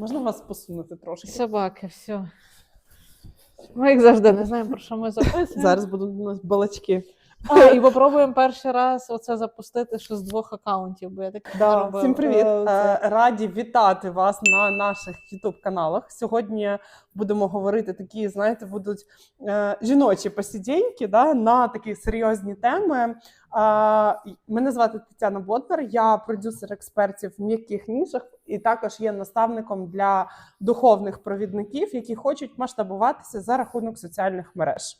Можна вас посунути трошки? Собаки, все. Ми як завжди не знаємо, про що ми записуємо. Зараз будуть у нас балачки. А, і попробуємо перший раз оце запустити, що з двох аккаунтів, бо я так робила. Всім привіт! Е, це- Е, Раді вітати вас на наших youtube каналах. Сьогодні будемо говорити такі, знаєте, будуть е, жіночі посіденьки да, на такі серйозні теми. Е, мене звати Тетяна Ботнар, я продюсер експертів в м'яких нішах і також є наставником для духовних провідників, які хочуть масштабуватися за рахунок соціальних мереж.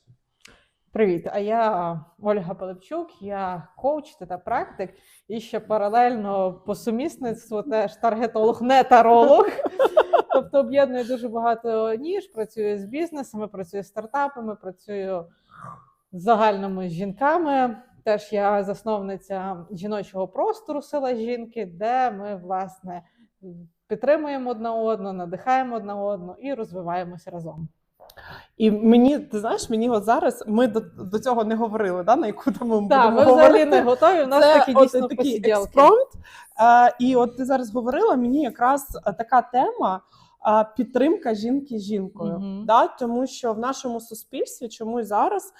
Привіт, а я Ольга Пилипчук, я коуч та практик, і ще паралельно по сумісництву теж таргетолог, не таролог. Тобто об'єднує дуже багато ніж, працюю з бізнесами, працюю з стартапами, працюю з загальними жінками. Теж я засновниця жіночого простору Сила жінки, де ми власне підтримуємо одна одну, надихаємо одна одну і розвиваємося разом. І мені, ти знаєш, мені от зараз ми до, до цього не говорили, да, на яку там ми да, будемо ми взагалі говорити. не готові. У нас Це такі дійсно такий експромт. Е, і от ти зараз говорила, мені якраз е, така тема підтримка жінки жінкою. Мгм. Да? Тому що в нашому суспільстві чомусь зараз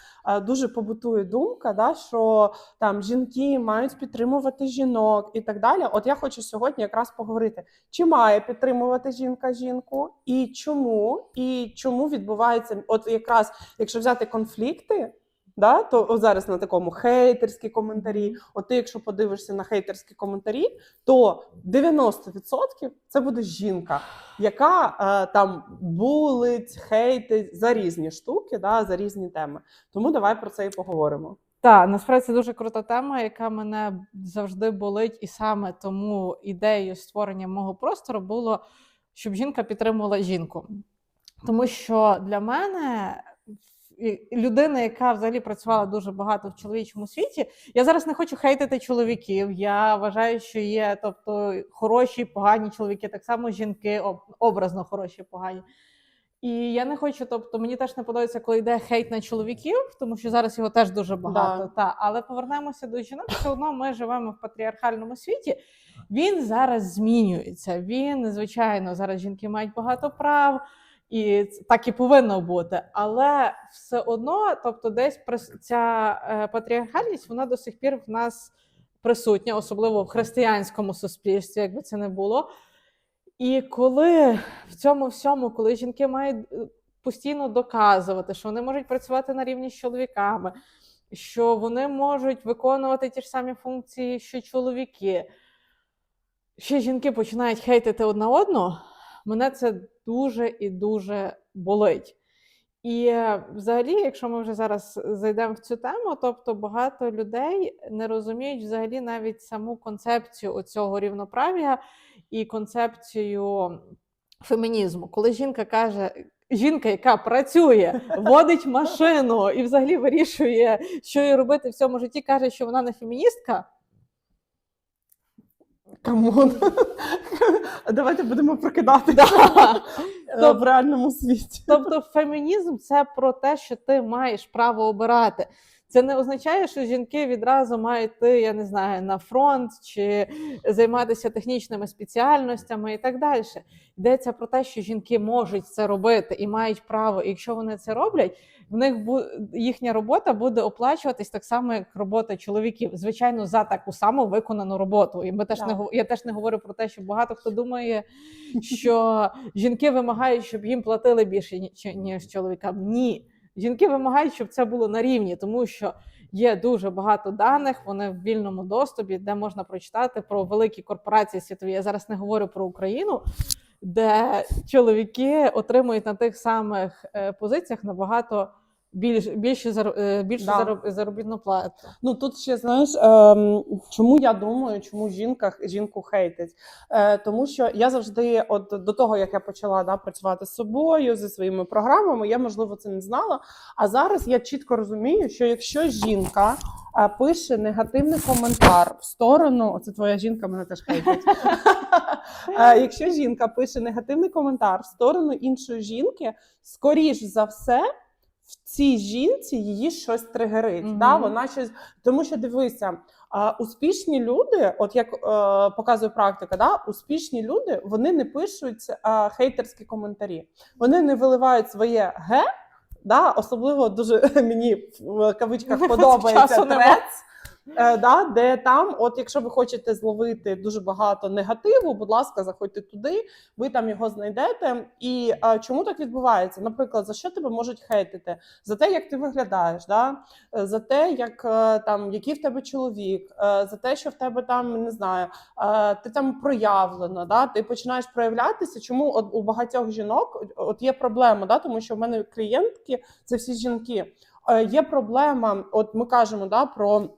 дуже побутує думка, да, що там жінки мають підтримувати жінок і так далі. От я хочу сьогодні якраз поговорити, чи має підтримувати жінка жінку, і чому, і чому відбувається, от якраз якщо взяти конфлікти. Да, то от зараз на такому хейтерські коментарі. От ти, якщо подивишся на хейтерські коментарі, то 90% це буде жінка, яка е, там булить, хейтить за різні штуки, да, за різні теми. Тому давай про це і поговоримо. Так, насправді це дуже крута тема, яка мене завжди болить, і саме тому ідеєю створення мого простору було, щоб жінка підтримувала жінку. Тому що для мене людина, яка взагалі працювала дуже багато в чоловічому світі, я зараз не хочу хейтити чоловіків. Я вважаю, що є тобто хороші, погані чоловіки, так само жінки, образно хороші, погані. І я не хочу, тобто мені теж не подобається, коли йде хейт на чоловіків, тому що зараз його теж дуже багато. Да. Та але повернемося до жінок. Все одно ми живемо в патріархальному світі. Він зараз змінюється. Він, звичайно, зараз жінки мають багато прав, і так і повинно бути. Але все одно, тобто, десь ця е, патріархальність вона до сих пір в нас присутня, особливо в християнському суспільстві, якби це не було. І коли в цьому всьому, коли жінки мають е, постійно доказувати, що вони можуть працювати на рівні з чоловіками, що вони можуть виконувати ті ж самі функції, що чоловіки, ще жінки починають хейтити одна одну, мене це дуже і дуже болить. І е, взагалі, якщо ми вже зараз зайдемо в цю тему, тобто багато людей не розуміють взагалі навіть саму концепцію оцього рівноправ'я і концепцію фемінізму. Коли жінка каже, жінка, яка працює, водить машину і взагалі вирішує, що їй робити в цьому житті, каже, що вона не феміністка. Камон. Давайте будемо прокидати в реальному світі. Тобто, фемінізм це про те, що ти маєш право обирати. Це не означає, що жінки відразу мають йти, я не знаю, на фронт чи займатися технічними спеціальностями і так далі. Йдеться про те, що жінки можуть це робити і мають право. І якщо вони це роблять, в них бу- їхня робота буде оплачуватись так само, як робота чоловіків. Звичайно, за таку саму виконану роботу. І ми теж не Так. гов- я теж не говорю про те, що багато хто думає, що жінки вимагають, щоб їм платили більше ніж, ніж чоловікам. Ні. Жінки вимагають, щоб це було на рівні, тому що є дуже багато даних, вони в вільному доступі, де можна прочитати про великі корпорації світові. Я зараз не говорю про Україну, де чоловіки отримують на тих самих е, позиціях набагато більш, більше, зар- е, більшу Да. зароб- заробітну плату. Ну тут ще знаєш, ем, чому я думаю, чому жінка жінку хейтить? Е, тому що я завжди, от до того як я почала да, працювати з собою зі своїми програмами, я можливо це не знала. А зараз я чітко розумію, що якщо жінка е, пише негативний коментар в сторону, оце твоя жінка мене теж хейтить. Е, Якщо жінка пише негативний коментар в сторону іншої жінки, скоріш за все. В цій жінці її щось тригерить. Мгм. Да? Вона щось, тому що дивися, А успішні люди, от як е, показує практика, да, успішні люди вони не пишуть е, хейтерські коментарі, вони не виливають своє ге. Да, особливо дуже мені в кавичках подобається Часу нема. трец, е, да, де там, от якщо ви хочете зловити дуже багато негативу, будь ласка, заходьте туди, ви там його знайдете. І е, чому так відбувається? Наприклад, за що тебе можуть хейтити? За те, як ти виглядаєш, да? е, за те, як е, там який в тебе чоловік, е, за те, що в тебе там не знаю, е, ти там проявлена, да? ти починаєш проявлятися. Чому от у багатьох жінок от є проблема, да? тому що в мене клієнтки це всі жінки. Е, Є проблема, от ми кажемо да, про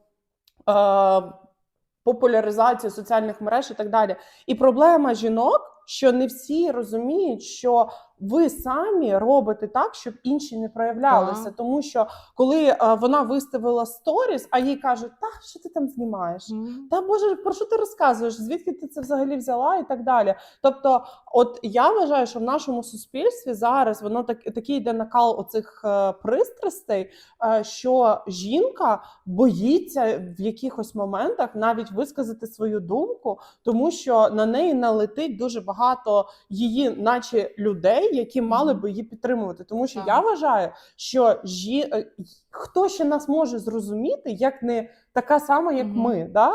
популяризацію соціальних мереж і так далі. І проблема жінок, що не всі розуміють, що ви самі робите так, щоб інші не проявлялися. Так. Тому що коли е, вона виставила сторіс, а їй кажуть, та що ти там знімаєш? Мгм. Та Боже, про що ти розказуєш? Звідки ти це взагалі взяла і так далі? Тобто, от я вважаю, що в нашому суспільстві зараз воно так такий йде накал оцих е, пристрастей, е, що жінка боїться в якихось моментах навіть висказати свою думку, тому що на неї налетить дуже багато її, наче людей, які мали би її підтримувати. Тому що Так. я вважаю, що жі... е, хто ще нас може зрозуміти, як не така сама, як угу. ми. Да?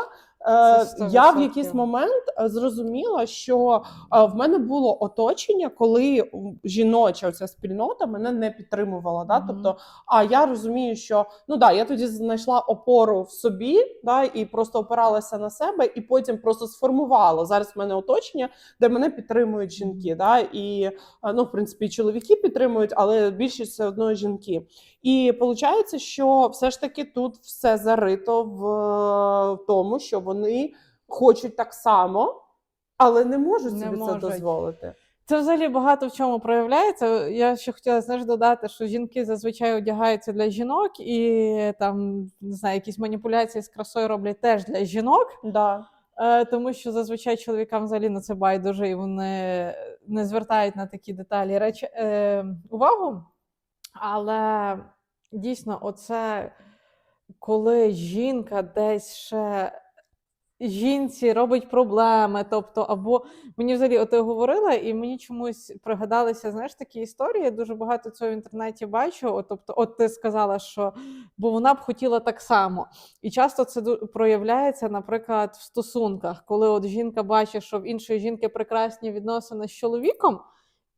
Е, 100%. я в якийсь момент е, зрозуміла, що е, в мене було оточення, коли жіноча ця спільнота мене не підтримувала. Да? Мгм. Тобто, а я розумію, що ну да, я тоді знайшла опору в собі, да, і просто опиралася на себе, і потім просто сформувала. Зараз в мене оточення, де мене підтримують жінки. Да? І ну, в принципі, чоловіки підтримують, але більшість все одно жінки. І виходить, що все ж таки тут все зарито в е, тому, що вони хочуть так само, але не можуть Не собі це дозволити. Це взагалі багато в чому проявляється. Я ще хотіла знаєш, додати, що жінки зазвичай одягаються для жінок, і там не знаю, якісь маніпуляції з красою роблять теж для жінок. Да. Е, тому що зазвичай чоловікам взагалі на це байдуже і вони не звертають на такі деталі речі е, увагу. Але дійсно, оце коли жінка десь ще жінці робить проблеми, тобто, або мені взагалі, от ти говорила, і мені чомусь пригадалися, знаєш, такі історії. Я дуже багато цього в інтернеті бачу. От, тобто, от ти сказала, що бо вона б хотіла так само. І часто це проявляється, наприклад, в стосунках, коли от жінка бачить, що в іншої жінки прекрасні відносини з чоловіком.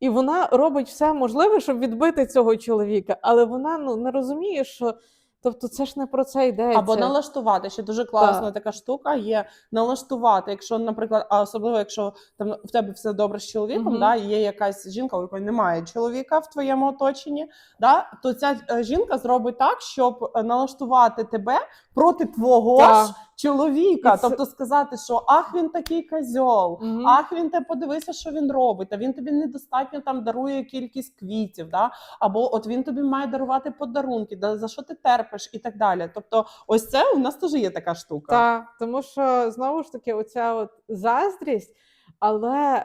І вона робить все можливе, щоб відбити цього чоловіка, але вона ну не розуміє, що тобто це ж не про це йдеться. Або налаштувати. Ще дуже класна така штука є налаштувати. Якщо, наприклад, а особливо якщо там в тебе все добре з чоловіком, Мгм. да, є якась жінка, у якої немає чоловіка в твоєму оточенні, да, то ця е, жінка зробить так, щоб е, налаштувати тебе проти твого Так. ж чоловіка. І це- Тобто сказати, що ах, він такий козьол, Мгм. ах, він те подивися, що він робить. А він тобі недостатньо там дарує кількість квітів, да? або от він тобі має дарувати подарунки, да, за що ти терпиш і так далі. Тобто, ось це у нас теж є така штука. Так, тому що знову ж таки, оця от заздрість, але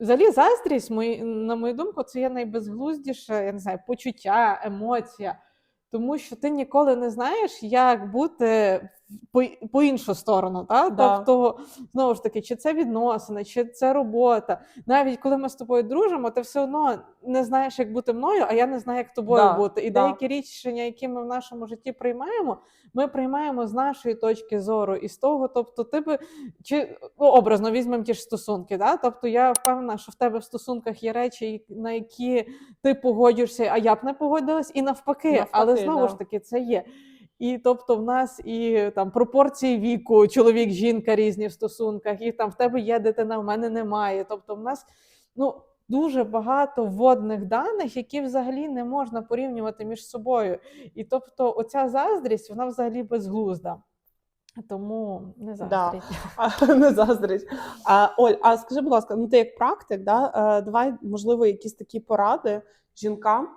взагалі заздрість, на мою думку, це є найбезглуздіше, я не знаю, почуття, емоція. Тому що ти ніколи не знаєш, як бути по, по іншу сторону. Та? Да. Тобто, знову ж таки, чи це відносини, чи це робота. Навіть коли ми з тобою дружимо, ти все одно не знаєш, як бути мною, а я не знаю, як тобою Да, бути. І да. деякі рішення, які ми в нашому житті приймаємо, ми приймаємо з нашої точки зору. І з того, тобто, ти би чи ну, образно візьмемо ті ж стосунки. Да? Тобто я впевнена, що в тебе в стосунках є речі, на які ти погодишся, а я б не погодилась, і навпаки. Навпаки, Але знову да. ж таки, це є. І тобто в нас і там пропорції віку, чоловік, жінка різні в стосунках, і там в тебе є дитина, в мене немає. Тобто, в нас ну дуже багато вводних даних, які взагалі не можна порівнювати між собою. І тобто, оця заздрість, вона взагалі безглузда. Тому не заздріть. А, не заздрить. А, Оль, а скажи, будь ласка, ну ти як практик, да, е, давай, можливо, якісь такі поради жінкам.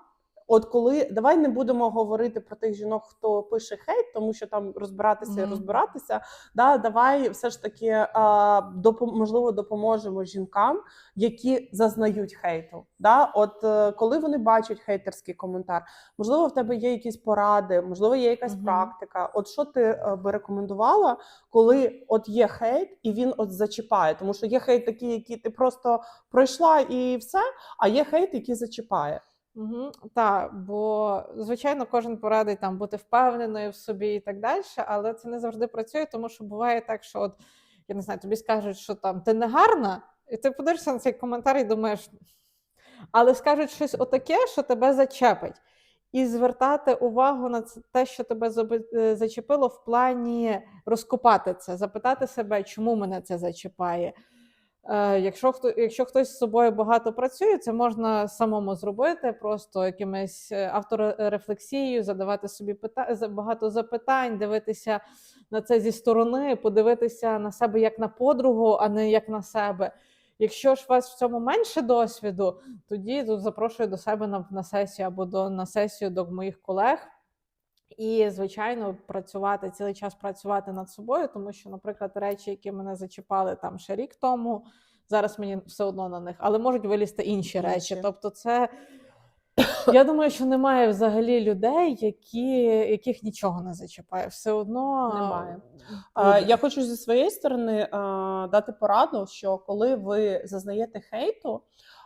От коли давай не будемо говорити про тих жінок, хто пише хейт, тому що там розбиратися і розбиратися. Да, давай все ж таки а, допом- можливо допоможемо жінкам, які зазнають хейту. Да? От е, коли вони бачать хейтерський коментар, можливо, в тебе є якісь поради, можливо, є якась Мгм. практика. От що ти е, би рекомендувала, коли от є хейт, і він от зачіпає, тому що є хейт такий, який ти просто пройшла і все, а є хейт, який зачіпає. Угу, так, бо звичайно, кожен порадить там бути впевненою в собі і так далі, але це не завжди працює, тому що буває так, що от я не знаю, тобі скажуть, що там ти не гарна, і ти подивишся на цей коментар і думаєш, але скажуть щось отаке, що тебе зачепить. І звертати увагу на те, що тебе е, зачепило, в плані розкопати це, запитати себе, чому мене це зачіпає. Е, Якщо хто, якщо хтось з собою багато працює, це можна самому зробити, просто якимись е, авторефлексією, задавати собі пита... багато запитань, дивитися на це зі сторони, подивитися на себе як на подругу, а не як на себе. Якщо ж у вас в цьому менше досвіду, тоді запрошую до себе на, на сесію або до, на сесію до моїх колег. І, звичайно, працювати цілий час працювати над собою, тому що, наприклад, речі, які мене зачіпали там ще рік тому, зараз мені все одно на них, але можуть вилізти інші речі. Тобто, це я думаю, що немає взагалі людей, які, яких нічого не зачіпає. Все одно Немає. Е, Я хочу зі своєї сторони е, дати пораду, що коли ви зазнаєте хейту.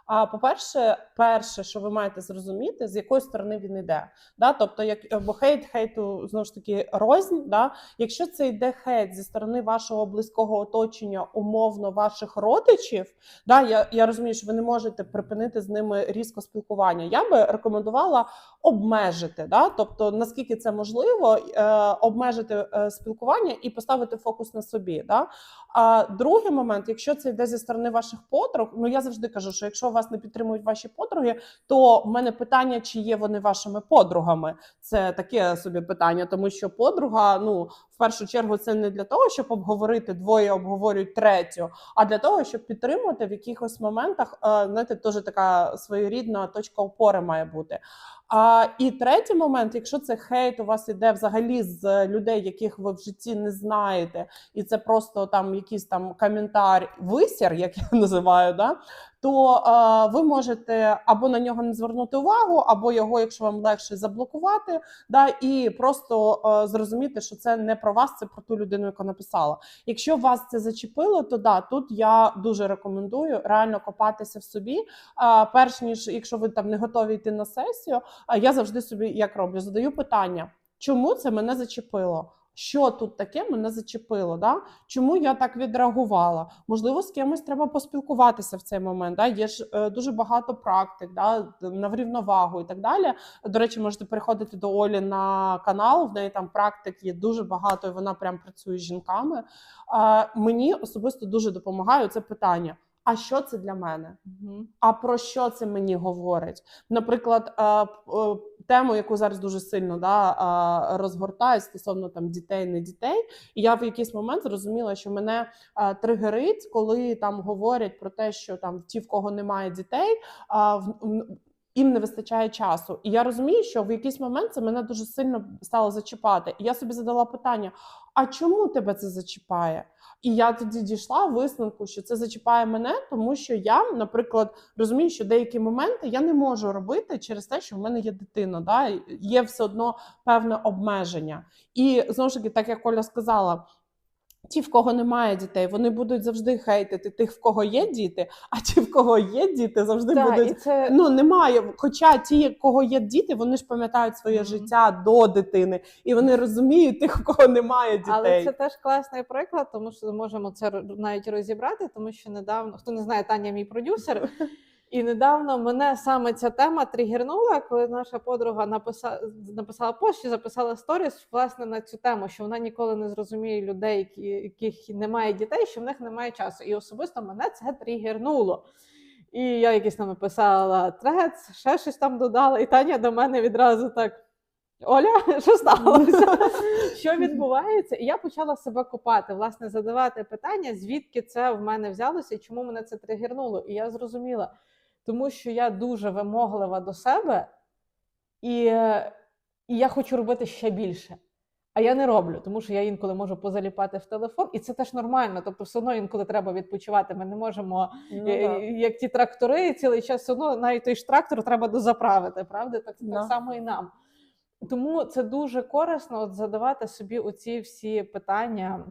А по-перше, перше, що ви маєте зрозуміти, з якої сторони він йде. Да? Тобто, як бо хейт хейту знову ж таки рознь. Да? Якщо це йде хейт зі сторони вашого близького оточення, умовно ваших родичів, да? я, я розумію, що ви не можете припинити з ними різко спілкування. Я би рекомендувала обмежити, да? тобто наскільки це можливо, е, обмежити е, спілкування і поставити фокус на собі. Да? А другий момент, якщо це йде зі сторони ваших подруг, ну я завжди кажу, що якщо вас не підтримують ваші подруги, то в мене питання, чи є вони вашими подругами. Це таке собі питання, тому що подруга, ну в першу чергу, це не для того, щоб обговорити двоє, обговорюють третю, а для того, щоб підтримувати в якихось моментах. е, Знаєте, теж така своєрідна точка опори має бути. А і третій момент, якщо це хейт, у вас іде взагалі з людей, яких ви в житті не знаєте, і це просто там якийсь там коментар, висір, як я називаю, да, то е, ви можете або на нього не звернути увагу, або його, якщо вам легше, заблокувати, да, і просто е, зрозуміти, що це не про вас, це про ту людину, яка написала. Якщо вас це зачепило, то да, тут я дуже рекомендую реально копатися в собі. А, перш ніж якщо ви там не готові йти на сесію, а я завжди собі як роблю, задаю питання, чому це мене зачепило? Що тут таке мене зачепило? Да? Чому я так відреагувала? Можливо, з кимось треба поспілкуватися в цей момент. Да? Є ж е, дуже багато практик да? на врівновагу і так далі. До речі, можете переходити до Олі на канал. В неї там практик є дуже багато, і вона прям працює з жінками. А, мені особисто дуже допомагає це питання. А що це для мене? Мгм. А про що це мені говорить? Наприклад, е, е, тему, яку зараз дуже сильно да, розгортають стосовно там дітей, не дітей. І я в якийсь момент зрозуміла, що мене тригерить, коли там говорять про те, що там ті, в кого немає дітей, їм не вистачає часу. І я розумію, що в якийсь момент це мене дуже сильно стало зачіпати. І я собі задала питання: а чому тебе це зачіпає? І я тоді дійшла висновку, що це зачіпає мене, тому що я, наприклад, розумію, що деякі моменти я не можу робити через те, що в мене є дитина. Да? Є все одно певне обмеження. І знову ж таки, так як Оля сказала. Ті, в кого немає дітей, вони будуть завжди хейтити тих, в кого є діти, а ті, в кого є діти, завжди Так, будуть це Ну немає. Хоча ті, в кого є діти, вони ж пам'ятають своє Мгм. життя до дитини, і вони розуміють тих, у кого немає дітей. Але це теж класний приклад, тому що ми можемо це навіть розібрати, тому що недавно, хто не знає, Таня мій продюсер, і недавно мене саме ця тема тригернула, коли наша подруга написала, написала пост чи записала сторіс власне на цю тему, що вона ніколи не зрозуміє людей, які, яких немає дітей, що в них немає часу. І особисто мене це тригернуло. І я якийсь там написала трец, ще щось там додала, і Таня до мене відразу так. Оля, що сталося? що відбувається? І я почала себе копати, власне, задавати питання, звідки це в мене взялося і чому мене це тригернуло. І я зрозуміла, тому що я дуже вимоглива до себе, І, і я хочу робити ще більше. А я не роблю, тому що я інколи можу позаліпати в телефон, і це теж нормально. Тобто, все одно інколи треба відпочивати. Ми не можемо, Ну, е, да. як ті трактори, цілий час все одно навіть той ж трактор треба дозаправити, правда? Так, Да. так само і нам. Тому це дуже корисно от задавати собі оці всі питання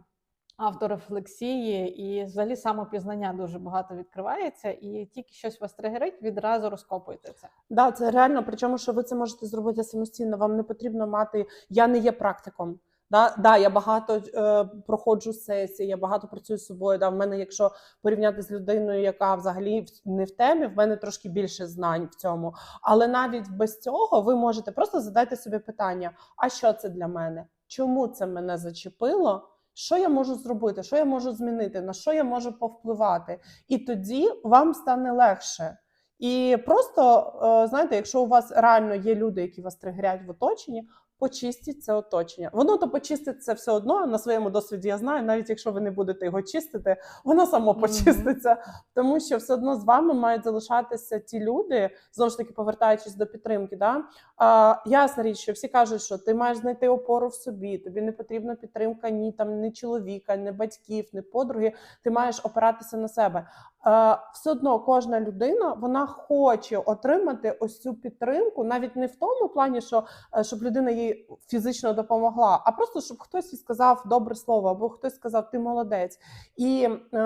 авторефлексії і взагалі самопізнання дуже багато відкривається, і тільки щось вас тригерить, відразу розкопуйте це. Да, це реально. Причому, що ви це можете зробити самостійно. Вам не потрібно мати. Я не є практиком. Да, да, я багато е, проходжу сесії, я багато працюю з собою. Да, в мене, якщо порівняти з людиною, яка взагалі не в темі, в мене трошки більше знань в цьому. Але навіть без цього ви можете просто задати собі питання: а що це для мене? Чому це мене зачепило? Що я можу зробити? Що я можу змінити? На що я можу повпливати? І тоді вам стане легше. І просто е, знаєте, якщо у вас реально є люди, які вас тригерять в оточенні, почистіть це оточення. Воно то почиститься все одно на своєму досвіді. Я знаю, навіть якщо ви не будете його чистити, воно само почиститься, тому що все одно з вами мають залишатися ті люди, знову ж таки повертаючись до підтримки. Да? А, ясна річ, що всі кажуть, що ти маєш знайти опору в собі. Тобі не потрібна підтримка ні там ні чоловіка, ні батьків, ні подруги. Ти маєш опиратися на себе. Е, все одно кожна людина вона хоче отримати ось цю підтримку, навіть не в тому плані, що е, щоб людина їй фізично допомогла, а просто щоб хтось їй сказав добре слово, або хтось сказав ти молодець. І е,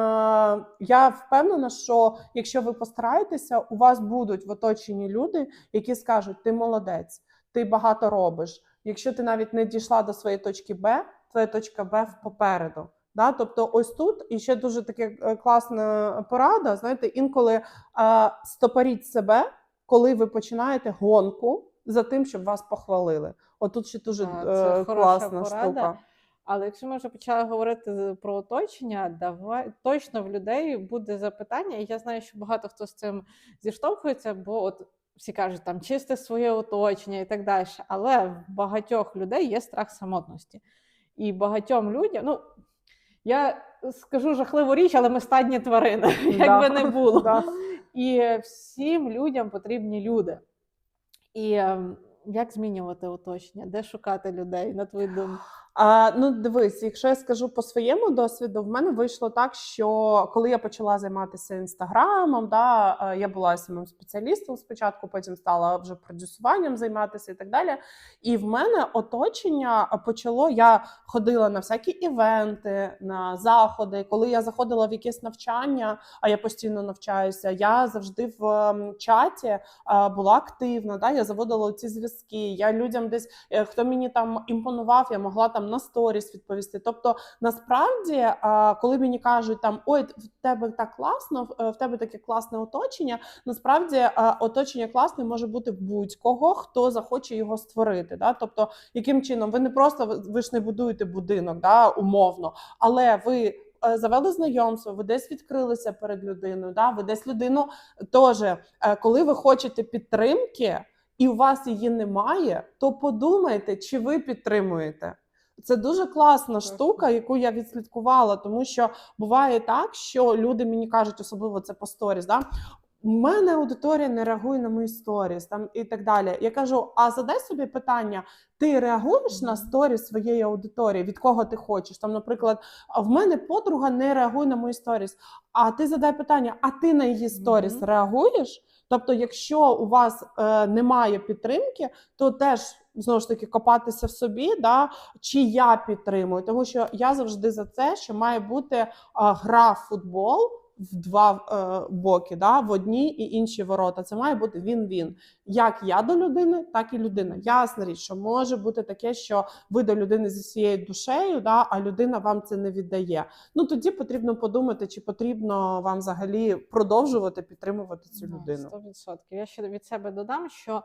я впевнена, що якщо ви постараєтеся, у вас будуть в оточенні люди, які скажуть: ти молодець, ти багато робиш. Якщо ти навіть не дійшла до своєї точки Б, твоя точка Б попереду. Да? Тобто, ось тут і ще дуже така е, класна порада. Знаєте, інколи е, стопоріть себе, коли ви починаєте гонку за тим, щоб вас похвалили. Отут ще дуже це е, хороша класна порада. штука. Але якщо ми вже почали говорити про оточення, давай точно в людей буде запитання, і я знаю, що багато хто з цим зіштовхується, бо от всі кажуть, там чисте своє оточення і так далі. Але в багатьох людей є страх самотності. І багатьом людям, ну я скажу жахливу річ, але ми стадні тварини, як би не було. І всім людям потрібні люди. І ем, як змінювати оточення? Де шукати людей, на твою думку? А, ну, дивись, якщо я скажу по своєму досвіду, в мене вийшло так, що коли я почала займатися інстаграмом, да, е, я була самим спеціалістом спочатку, потім стала вже продюсуванням займатися і так далі. І в мене оточення почало. Я ходила на всякі івенти, на заходи. Коли я заходила в якесь навчання, а я постійно навчаюся, я завжди в ем, чаті е, була активна. Да, я заводила ці зв'язки. Я людям десь е, хто мені там імпонував, я могла там на сторіс відповісти. Тобто, насправді, коли мені кажуть там ой, в тебе так класно, в- тебе таке класне оточення. Насправді, оточення класне може бути будь-кого, хто захоче його створити. Да? Тобто, яким чином ви не просто ви ж не будуєте будинок, да, умовно, але ви. е, Завели знайомство, ви десь відкрилися перед людиною. Да? Ви десь людину теж, е, коли ви хочете підтримки, і у вас її немає, то подумайте, чи ви підтримуєте. Це дуже класна штука, яку я відслідкувала, тому що буває так, що люди мені кажуть, особливо це по сторіс, да? у мене аудиторія не реагує на мої сторіс там і так далі. Я кажу: а задай собі питання: ти реагуєш на сторіс своєї аудиторії, від кого ти хочеш? Там, наприклад, в мене подруга не реагує на мої сторіс. А ти задай питання: а ти на її сторіс Мгм. реагуєш? Тобто, якщо у вас е, немає підтримки, то теж знову ж таки копатися в собі, да, чи я підтримую, тому що я завжди за це, що має бути а, гра в футбол в два е, боки, да, в одні і інші ворота. Це має бути він-він. Як я до людини, так і людина. Ясна річ, що може бути таке, що ви до людини зі своєю душею, да, а людина вам це не віддає. Ну тоді потрібно подумати, чи потрібно вам взагалі продовжувати підтримувати цю Ну, людину. 100%. Я ще від себе додам, що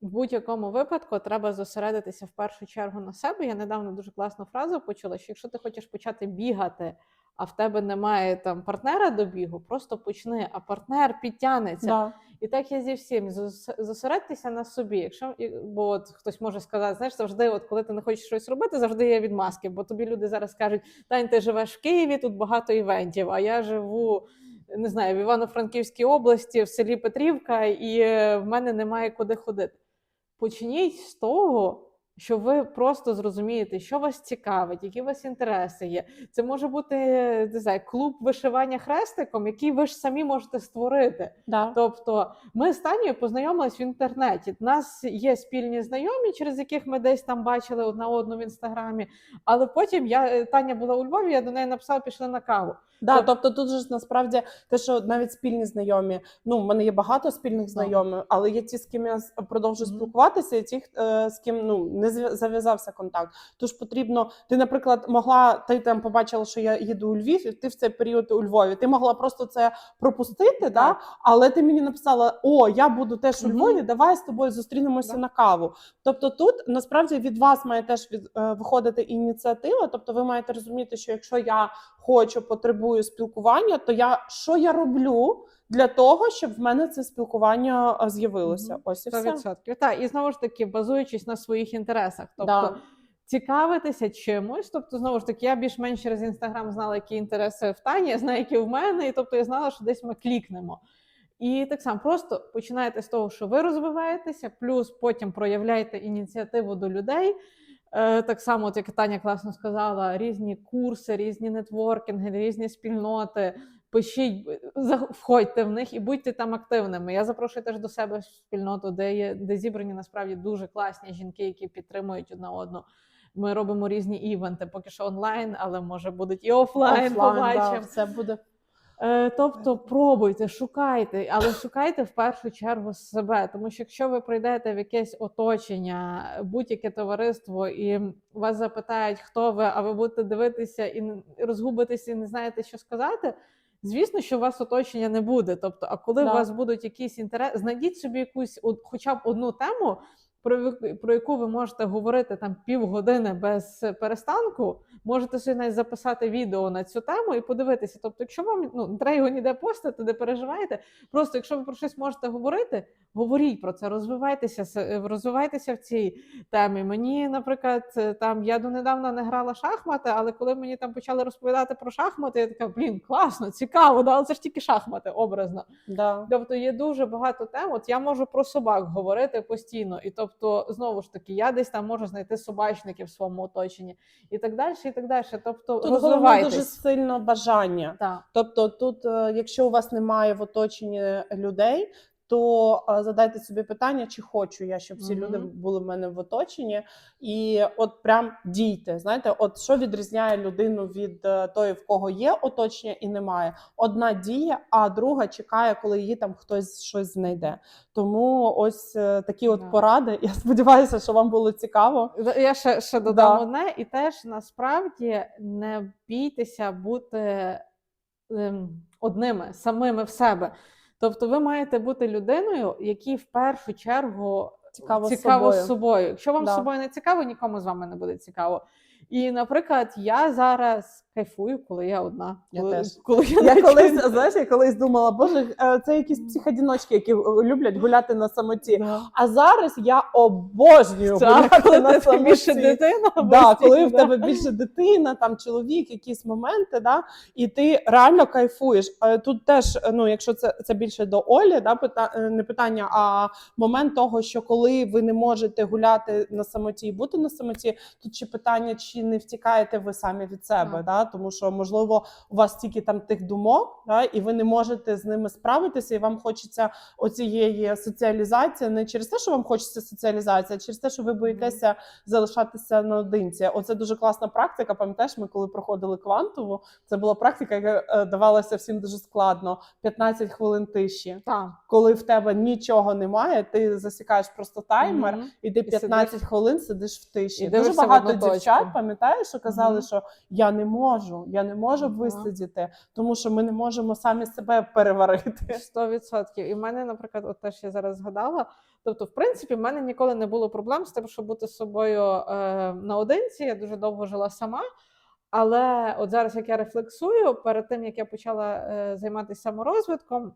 в будь-якому випадку треба зосередитися в першу чергу на себе. Я недавно дуже класну фразу почула, що якщо ти хочеш почати бігати, а в тебе немає там партнера до бігу, просто почни, а партнер підтягнеться. Да. І так я зі всім Зос- зосередьтеся на собі. Якщо бо от хтось може сказати, знаєш, завжди, от коли ти не хочеш щось робити, завжди є відмазки. Бо тобі люди зараз кажуть, Тань, ти живеш в Києві, тут багато івентів, а я живу. Не знаю, в Івано-Франківській області, в селі Петрівка, і е, в мене немає куди ходити. Почніть з того. Що ви просто зрозумієте, що вас цікавить, які у вас інтереси є. Це може бути не знаю, клуб вишивання хрестиком, який ви ж самі можете створити. Да. Тобто, ми з Танією познайомились в інтернеті. У нас є спільні знайомі, через яких ми десь там бачили одна одну в інстаграмі. Але потім я Таня була у Львові, я до неї написала, пішли на каву. Да, Тоб- тобто тут же ж насправді те, що навіть спільні знайомі. Ну, в мене є багато спільних знайомих, але є ті, з ким я продовжую спілкуватися, і ті, е, з ким ну не зав'язався контакт. Тож потрібно, ти, наприклад, могла, ти там побачила, що я їду у Львів, і ти в цей період у Львові. Ти могла просто це пропустити, да? Але ти мені написала: О, я буду теж у. Львові, давай з тобою зустрінемося на каву. Тобто, тут насправді від вас має теж від е, виходити ініціатива. Тобто, ви маєте розуміти, що якщо я хочу, потребую спілкування, то я що я роблю для того, щоб в мене це спілкування е, з'явилося? Ось і 100%. Так, і знову ж таки, базуючись на своїх інтересах. Тобто, Да. цікавитися чимось. Тобто, знову ж таки, я більш-менш через інстаграм знала, які інтереси в Тані, я знаю, які в мене, і тобто я знала, що десь ми клікнемо. І так само просто починаєте з того, що ви розвиваєтеся, плюс потім проявляєте ініціативу до людей. Е, Так само, от як Таня класно сказала, різні курси, різні нетворкінги, різні спільноти. Пишіть, входьте в них і будьте там активними. Я запрошую теж до себе в спільноту, де є де зібрані насправді дуже класні жінки, які підтримують одна одну. Ми робимо різні івенти, поки що онлайн, але може будуть і офлайн. да, побачимо. все буде. Е, тобто пробуйте, шукайте, але шукайте в першу чергу себе. Тому що якщо ви прийдете в якесь оточення, будь-яке товариство, і вас запитають, хто ви, а ви будете дивитися і розгубитися, і не знаєте, що сказати. Звісно, що у вас оточення не буде. Тобто, а коли Да. у вас будуть якісь інтереси, знайдіть собі якусь, от, хоча б одну тему, про, яку- ви можете говорити там півгодини без перестанку. Можете собі навіть записати відео на цю тему і подивитися. Тобто, якщо вам ну не треба його ніде постати, не переживайте. Просто якщо ви про щось можете говорити, говоріть про це, розвивайтеся, розвивайтеся в цій темі. Мені, наприклад, е, там я донедавна не грала шахмати, але коли мені там почали розповідати про шахмати, я така блін, класно, цікаво, да, але це ж тільки шахмати, образно. Да. Тобто є дуже багато тем. От я можу про собак говорити постійно, і тобто, знову ж таки, я десь там можу знайти собачників в своєму оточенні і так далі, і так далі. Тобто, Тут головне дуже сильно бажання. Так. Тобто, тут, е, якщо у вас немає в оточенні людей, то задайте собі питання, чи хочу я, щоб всі люди були в мене в оточенні, і от прям дійте. Знаєте, от що відрізняє людину від е, тої, в кого є оточення і немає. Одна діє, а друга чекає, коли її там хтось щось знайде. Тому ось е, такі от поради. Я сподіваюся, що вам було цікаво. Я ще, ще додам Да. одне, і теж насправді не бійтеся бути ем, одними, самими в себе. Тобто, ви маєте бути людиною, якій в першу чергу Цікаво цікаво собою. з собою. Якщо вам Да. з собою не цікаво, нікому з вами не буде цікаво. І, наприклад, я зараз кайфую, коли я одна. Я теж. коли я, Я колись, знаєш, я колись думала, боже, е, це якісь психодіночки, які е, люблять гуляти на самоті. Да. А зараз я обожнюю Так, гуляти коли на така більше дитина, Да, коли в тебе більше дитина, там чоловік, якісь моменти, да, і ти реально кайфуєш. Е, Тут теж, ну, якщо це, це більше до Олі, да, пита, не питання, а момент того, що коли ви не можете гуляти на самоті і бути на самоті, тут ще питання, чи не втікаєте ви самі від себе, да, тому що можливо у вас тільки там тих думок, да, і ви не можете з ними справитися, і вам хочеться оцієї соціалізації не через те, що вам хочеться соціалізація, а через те, що ви боїтеся залишатися наодинці. Оце дуже класна практика. Пам'ятаєш, ми коли проходили квантову, це була практика, яка е, давалася всім дуже складно. 15 хвилин тиші. Так. Коли в тебе нічого немає, ти засікаєш просто таймер, Мгм. і ти сидиш. хвилин сидиш в тиші. І Дуже багато дівчат. Пам'ятаєш, що казали, що я не можу, я не можу висидіти, тому що ми не можемо самі себе переварити. 100%. І в мене, наприклад, от теж я зараз згадала. Тобто, в принципі, в мене ніколи не було проблем з тим, щоб бути з собою е, наодинці. Я дуже довго жила сама. Але от зараз, як я рефлексую, перед тим як я почала е, займатися саморозвитком,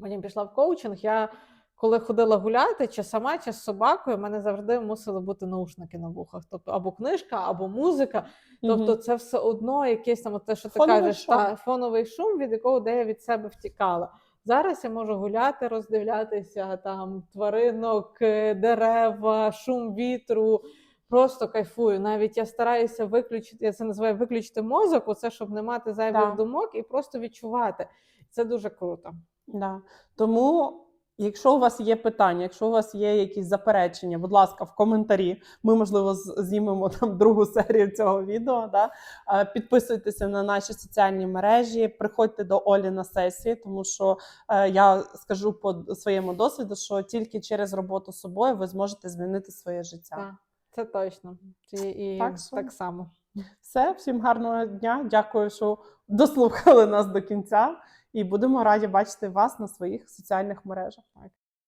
потім пішла в коучинг. Я коли ходила гуляти, чи сама, чи з собакою, в мене завжди мусили бути наушники на вухах. Тобто або книжка, або музика. Тобто, це все одно якесь там те, що ти Фоновий кажеш, шум. та, фоновий шум, від якого де я від себе втікала. Зараз я можу гуляти, роздивлятися там тваринок, е, дерева, шум вітру. Просто кайфую. Навіть я стараюся виключити, я це називаю виключити мозок, оце щоб не мати зайвих Да. думок і просто відчувати. Це дуже круто. Да. Тому, якщо у вас є питання, якщо у вас є якісь заперечення, будь ласка, в коментарі. Ми, можливо, знімемо там другу серію цього відео. Да? Підписуйтеся на наші соціальні мережі, приходьте до Олі на сесії, тому що е, я скажу по своєму досвіду, що тільки через роботу з собою ви зможете змінити своє життя. Так, це точно. І, і Так так, само. Все, всім гарного дня. Дякую, що дослухали нас до кінця. І будемо раді бачити вас на своїх соціальних мережах.